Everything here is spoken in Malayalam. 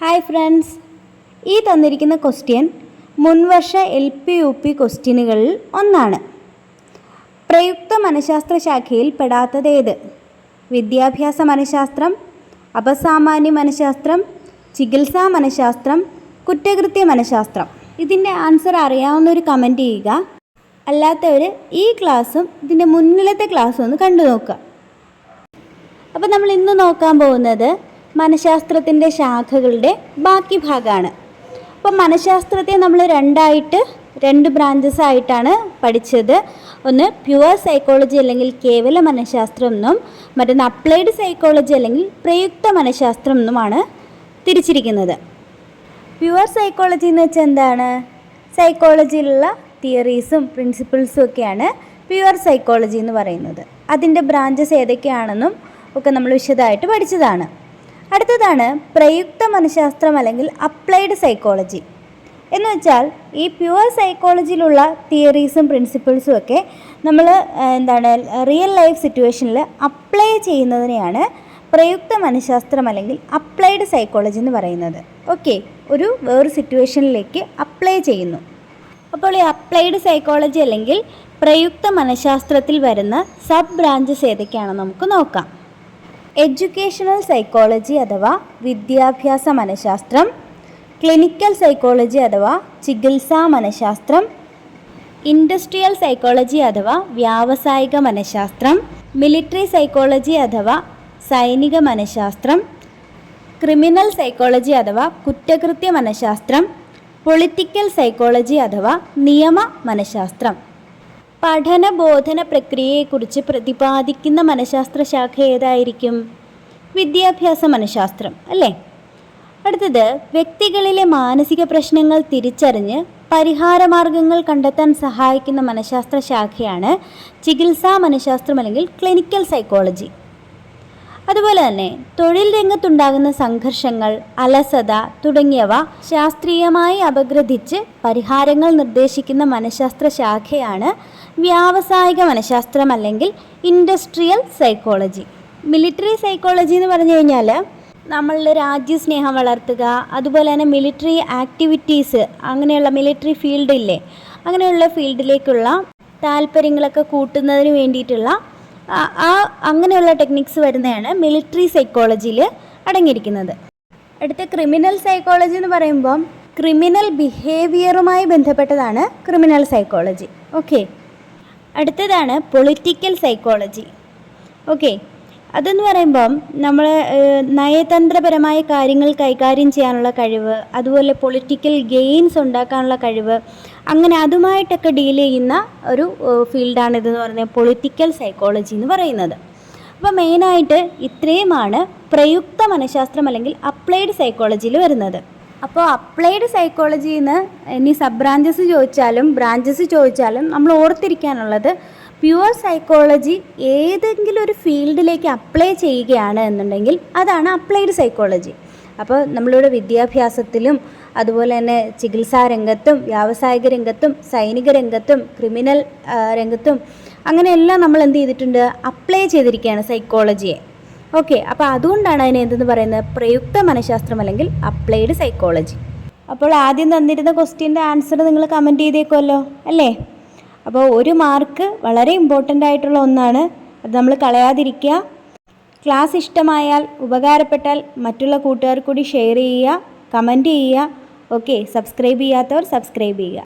ഹായ് ഫ്രണ്ട്സ് ഈ തന്നിരിക്കുന്ന ക്വസ്റ്റ്യൻ മുൻവർഷ എൽ പി യു പി ക്വസ്റ്റ്യനുകളിൽ ഒന്നാണ്. പ്രയുക്ത മനഃശാസ്ത്ര ശാഖയിൽ പെടാത്തത് ഏത്? വിദ്യാഭ്യാസ മനഃശാസ്ത്രം അപസാമാന്യ മനഃശാസ്ത്രം ചികിത്സാ മനഃശാസ്ത്രം കുറ്റകൃത്യ മനഃശാസ്ത്രം. ഇതിന്റെ ആൻസർ അറിയാവുന്നവർ കമന്റ് ചെയ്യുക. അല്ലാത്തവർ ഈ ക്ലാസ്സും ഇതിന്റെ മുന്നിലത്തെ ക്ലാസ്സും ഒന്ന് കണ്ടു നോക്കുക അപ്പോൾ നമ്മൾ ഇന്ന് നോക്കാൻ പോകുന്നത് മനഃശാസ്ത്രത്തിന്റെ ശാഖകളുടെ ബാക്കി ഭാഗമാണ്. അപ്പോൾ മനഃശാസ്ത്രത്തെ നമ്മൾ രണ്ടായിട്ട് രണ്ട് ബ്രാഞ്ചസ് ആയിട്ടാണ് പഠിച്ചത്. ഒന്ന് പ്യുവർ സൈക്കോളജി അല്ലെങ്കിൽ കേവല മനഃശാസ്ത്രം എന്നും മറ്റൊന്ന് അപ്ലൈഡ് സൈക്കോളജി അല്ലെങ്കിൽ പ്രയുക്ത മനഃശാസ്ത്രം എന്നുമാണ് തിരിച്ചിരിക്കുന്നത്. പ്യുവർ സൈക്കോളജി എന്ന് വെച്ചാൽ എന്താണ്? സൈക്കോളജിയിലുള്ള തിയറീസും പ്രിൻസിപ്പിൾസും ഒക്കെയാണ് പ്യുവർ സൈക്കോളജി എന്ന് പറയുന്നത്. അതിന്റെ ബ്രാഞ്ചസ് ഏതൊക്കെയാണെന്നും ഒക്കെ നമ്മൾ വിശദമായിട്ട് പഠിച്ചതാണ്. അടുത്തതാണ് പ്രയുക്ത മനഃശാസ്ത്രം അല്ലെങ്കിൽ അപ്ലൈഡ് സൈക്കോളജി. എന്ന് വെച്ചാൽ ഈ പ്യുവർ സൈക്കോളജിയിലുള്ള തിയറീസും പ്രിൻസിപ്പിൾസും ഒക്കെ നമ്മൾ എന്താണ് റിയൽ ലൈഫ് സിറ്റുവേഷനിൽ അപ്ലൈ ചെയ്യുന്നതിനെയാണ് പ്രയുക്ത മനഃശാസ്ത്രം അല്ലെങ്കിൽ അപ്ലൈഡ് സൈക്കോളജി എന്ന് പറയുന്നത്. ഓക്കെ ഒരു വേറൊരു സിറ്റുവേഷനിലേക്ക് അപ്ലൈ ചെയ്യുന്നു. അപ്പോൾ ഈ അപ്ലൈഡ് സൈക്കോളജി അല്ലെങ്കിൽ പ്രയുക്ത മനഃശാസ്ത്രത്തിൽ വരുന്ന സബ് ബ്രാഞ്ചസ് ഏതൊക്കെയാണെന്ന് നമുക്ക് നോക്കാം. എഡ്യൂക്കേഷണൽ സൈക്കോളജി അഥവാ വിദ്യാഭ്യാസ മനഃശാസ്ത്രം ക്ലിനിക്കൽ സൈക്കോളജി അഥവാ ചികിത്സാ മനഃശാസ്ത്രം ഇൻഡസ്ട്രിയൽ സൈക്കോളജി അഥവാ വ്യാവസായിക മനഃശാസ്ത്രം മിലിറ്ററി സൈക്കോളജി അഥവാ സൈനിക മനഃശാസ്ത്രം ക്രിമിനൽ സൈക്കോളജി അഥവാ കുറ്റകൃത്യ മനഃശാസ്ത്രം പൊളിറ്റിക്കൽ സൈക്കോളജി അഥവാ നിയമ മനഃശാസ്ത്രം. പഠന ബോധന പ്രക്രിയയെക്കുറിച്ച് പ്രതിപാദിക്കുന്ന മനഃശാസ്ത്ര ശാഖ ഏതായിരിക്കും? വിദ്യാഭ്യാസ മനഃശാസ്ത്രം അല്ലേ? അടുത്തത് വ്യക്തികളിലെ മാനസിക പ്രശ്നങ്ങൾ തിരിച്ചറിഞ്ഞ് പരിഹാരമാർഗങ്ങൾ കണ്ടെത്താൻ സഹായിക്കുന്ന മനഃശാസ്ത്ര ശാഖയാണ് ചികിത്സാ മനഃശാസ്ത്രം അല്ലെങ്കിൽ ക്ലിനിക്കൽ സൈക്കോളജി. അതുപോലെ തന്നെ തൊഴിൽ രംഗത്തുണ്ടാകുന്ന സംഘർഷങ്ങൾ അലസത തുടങ്ങിയവ ശാസ്ത്രീയമായി അപഗ്രഥിച്ച് പരിഹാരങ്ങൾ നിർദ്ദേശിക്കുന്ന മനഃശാസ്ത്ര ശാഖയാണ് വ്യാവസായിക മനഃശാസ്ത്രം അല്ലെങ്കിൽ ഇൻഡസ്ട്രിയൽ സൈക്കോളജി മിലിറ്ററി സൈക്കോളജി എന്ന് പറഞ്ഞു കഴിഞ്ഞാൽ നമ്മളുടെ രാജ്യസ്നേഹം വളർത്തുക അതുപോലെ തന്നെ മിലിറ്ററി ആക്ടിവിറ്റീസ് അങ്ങനെയുള്ള മിലിറ്ററി ഫീൽഡില്ലേ അങ്ങനെയുള്ള ഫീൽഡിലേക്കുള്ള താല്പര്യങ്ങളൊക്കെ കൂട്ടുന്നതിന് വേണ്ടിയിട്ടുള്ള ആ- അങ്ങനെയുള്ള ടെക്നിക്സ് വരുന്നതാണ് മിലിറ്ററി സൈക്കോളജിയിൽ അടങ്ങിയിരിക്കുന്നത്. അടുത്ത ക്രിമിനൽ സൈക്കോളജി എന്ന് പറയുമ്പം ക്രിമിനൽ ബിഹേവിയറുമായി ബന്ധപ്പെട്ടതാണ് ക്രിമിനൽ സൈക്കോളജി ഓക്കെ അടുത്തതാണ് പൊളിറ്റിക്കൽ സൈക്കോളജി ഓക്കെ അതെന്ന് പറയുമ്പം നമ്മൾ നയതന്ത്രപരമായ കാര്യങ്ങൾ കൈകാര്യം ചെയ്യാനുള്ള കഴിവ് അതുപോലെ പൊളിറ്റിക്കൽ ഗെയിൻസ് ഉണ്ടാക്കാനുള്ള കഴിവ് അങ്ങനെ അതുമായിട്ടൊക്കെ ഡീൽ ചെയ്യുന്ന ഒരു ഫീൽഡാണ് ഇതെന്ന് പറയുന്നത് പൊളിറ്റിക്കൽ സൈക്കോളജി എന്ന് പറയുന്നത്. അപ്പോൾ മെയിനായിട്ട് ഇത്രയുമാണ് പ്രയുക്ത മനഃശാസ്ത്രം അല്ലെങ്കിൽ അപ്ലൈഡ് സൈക്കോളജിയിൽ വരുന്നത്. അപ്പോൾ അപ്ലൈഡ് സൈക്കോളജിയിൽ നിന്ന് ഇനി സബ് ബ്രാഞ്ചസ് ചോദിച്ചാലും ബ്രാഞ്ചസ് ചോദിച്ചാലും നമ്മൾ ഓർത്തിരിക്കാനുള്ളത് പ്യുവർ സൈക്കോളജി ഏതെങ്കിലും ഒരു ഫീൽഡിലേക്ക് അപ്ലൈ ചെയ്യുകയാണ് എന്നുണ്ടെങ്കിൽ അതാണ് അപ്ലൈഡ് സൈക്കോളജി. അപ്പോൾ നമ്മളിവിടെ വിദ്യാഭ്യാസത്തിലും അതുപോലെ തന്നെ ചികിത്സാ രംഗത്തും വ്യാവസായിക രംഗത്തും സൈനിക രംഗത്തും ക്രിമിനൽ രംഗത്തും അങ്ങനെയെല്ലാം നമ്മൾ എന്ത് ചെയ്തിട്ടുണ്ട്? അപ്ലൈ ചെയ്തിരിക്കുകയാണ് സൈക്കോളജിയെ. ഓക്കെ അപ്പോൾ അതുകൊണ്ടാണ് അതിനെ എന്തെന്ന് പറയുന്നത്? പ്രയുക്ത മനഃശാസ്ത്രം അല്ലെങ്കിൽ അപ്ലൈഡ് സൈക്കോളജി. അപ്പോൾ ആദ്യം തന്നിരുന്ന ക്വസ്റ്റ്യന്റെ ആൻസർ നിങ്ങൾ കമന്റ് ചെയ്തേക്കുമല്ലോ അല്ലേ? അപ്പോൾ ഒരു മാർക്ക് വളരെ ഇമ്പോർട്ടന്റ് ആയിട്ടുള്ള ഒന്നാണ്. അത് നമ്മൾ കളയാതിരിക്കുക. ക്ലാസ് ഇഷ്ടമായാൽ ഉപകാരപ്പെട്ടാൽ മറ്റുള്ള കൂട്ടുകാർ കൂടി ഷെയർ ചെയ്യുക കമന്റ് ചെയ്യുക. ഓക്കെ സബ്സ്ക്രൈബ് ചെയ്യാത്തവർ സബ്സ്ക്രൈബ് ചെയ്യുക.